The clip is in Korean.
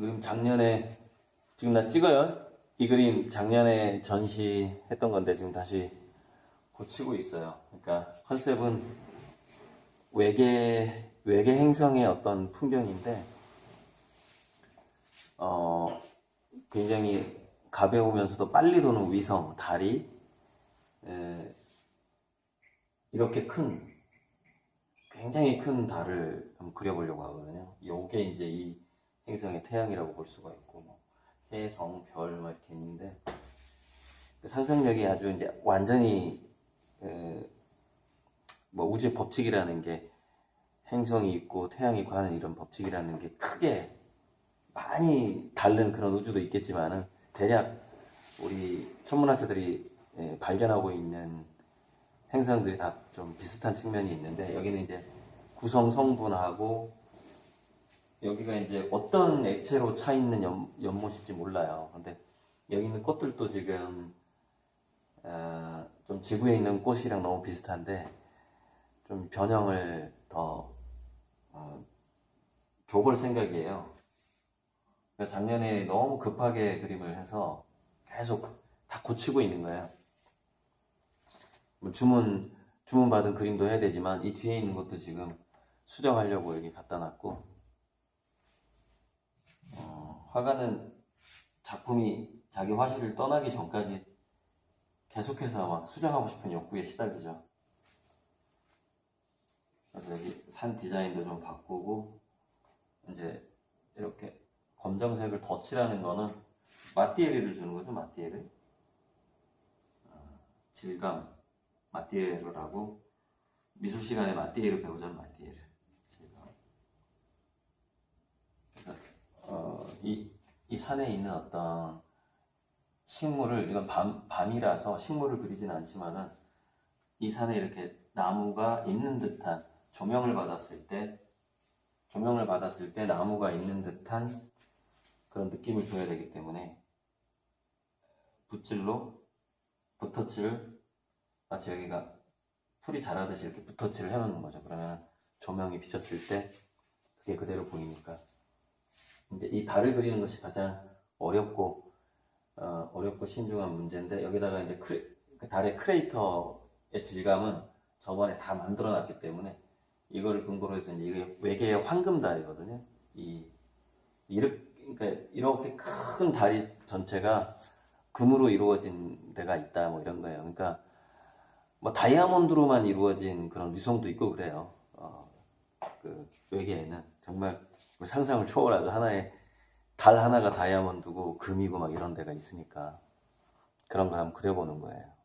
그림 작년에 지금 나 찍어요. 이 그림 작년에 전시했던 건데 지금 다시 고치고 있어요. 그러니까 컨셉은 외계 외계 행성의 어떤 풍경인데 어 굉장히 가벼우면서도 빨리 도는 위성 달이 에, 이렇게 큰 굉장히 큰 달을 그려보려고 하거든요. 요게 이제 이 행성의 태양이라고 볼 수가 있고 뭐 해성, 별막 이렇게 있는데 그 상상력이 아주 이제 완전히 에, 뭐 우주 법칙이라는 게 행성이 있고 태양이 있고 하는 이런 법칙이라는 게 크게 많이 다른 그런 우주도 있겠지만은 대략 우리 천문학자들이 예, 발견하고 있는 행성들이 다 좀 비슷한 측면이 있는데 여기는 이제 구성 성분하고 여기가 이제 어떤 액체로 차 있는 연, 연못일지 몰라요. 근데 여기 있는 꽃들도 지금 어, 좀 지구에 있는 꽃이랑 너무 비슷한데 좀 변형을 더 어, 줘볼 생각이에요. 그러니까 작년에 너무 급하게 그림을 해서 계속 다 고치고 있는 거예요. 뭐 주문 주문 받은 그림도 해야 되지만 이 뒤에 있는 것도 지금 수정하려고 여기 갖다 놨고 어, 화가는 작품이 자기 화실을 떠나기 전까지 계속해서 막 수정하고 싶은 욕구에 시달리죠. 그래서 여기 산 디자인도 좀 바꾸고 이제 이렇게 검정색을 덧칠하는 거는 마띠에리를 주는 거죠 마띠에리 어, 질감 마띠에르라고 미술 시간에 마띠에르 배우자는 마띠에르 질감 그래서 어, 이, 이 산에 있는 어떤 식물을 이건 밤, 밤이라서 식물을 그리진 않지만은 이 산에 이렇게 나무가 있는 듯한 조명을 받았을 때 조명을 받았을 때 나무가 있는 듯한 그런 느낌을 줘야 되기 때문에 붓질로 붓터치를 마치 여기가 풀이 자라듯이 이렇게 붓터치를 해놓는 거죠. 그러면 조명이 비쳤을 때 그게 그대로 보이니까 이제 이 달을 그리는 것이 가장 어렵고 어, 어렵고 신중한 문제인데 여기다가 이제 크레, 그 달의 크레이터의 질감은 저번에 다 만들어 놨기 때문에 이거를 근거로 해서 이게 외계의 황금달이거든요. 이 이렇게 그러니까 이렇게 큰 다리 전체가 금으로 이루어진 데가 있다 뭐 이런 거예요. 그러니까 뭐 다이아몬드로만 이루어진 그런 위성도 있고 그래요. 어, 그 외계에는 정말 상상을 초월하죠. 하나의 달 하나가 다이아몬드고 금이고 막 이런 데가 있으니까 그런 걸 한번 그려보는 거예요.